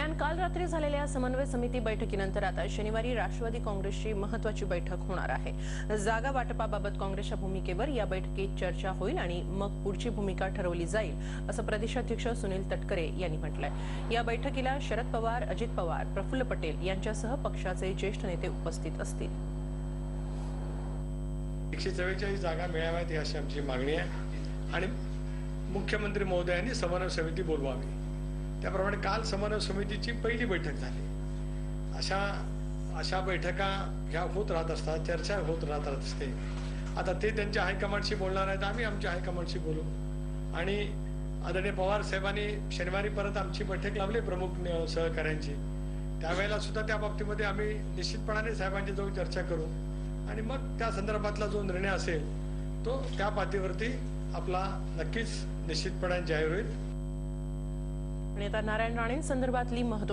दरम्यान काल रात्री झालेल्या समन्वय समिती बैठकीनंतर आता शनिवारी राष्ट्रवादी काँग्रेसची महत्वाची बैठक होणार आहे. जागा वाटपाबाबत काँग्रेसच्या भूमिकेवर या बैठकीत चर्चा होईल आणि मग पुढची भूमिका ठरवली जाईल असं प्रदेशाध्यक्ष सुनील तटकरे यांनी म्हटलंय. या बैठकीला शरद पवार अजित पवार प्रफुल्ल पटेल यांच्यासह पक्षाचे ज्येष्ठ नेते उपस्थित असतील. एकशे चव्वेचाळीस जागा मिळाव्यात ही अशी आमची मागणी आहे. आणि मुख्यमंत्री महोदयांनी समन्वय समिती बोलवावी. त्याप्रमाणे काल समन्वय समितीची पहिली बैठक झाली. अशा अशा बैठका ह्या होत राहत असतात चर्चा होत राहत असते. आता ते त्यांच्या हायकमांडशी बोलणार आहेत आम्ही आमच्या हायकमांडशी बोलू. आणि आदरणीय पवार साहेबांनी शनिवारी परत आमची बैठक लावली प्रमुख सहकाऱ्यांची. त्यावेळेला सुद्धा त्या बाबतीमध्ये आम्ही निश्चितपणाने साहेबांच्या जवळ चर्चा करू. आणि मग त्या संदर्भातला जो निर्णय असेल तो त्या पातळीवरती आपला नक्कीच निश्चितपणे जाहीर होईल. नेता नारायण राणे संदर्भातली महत्त्व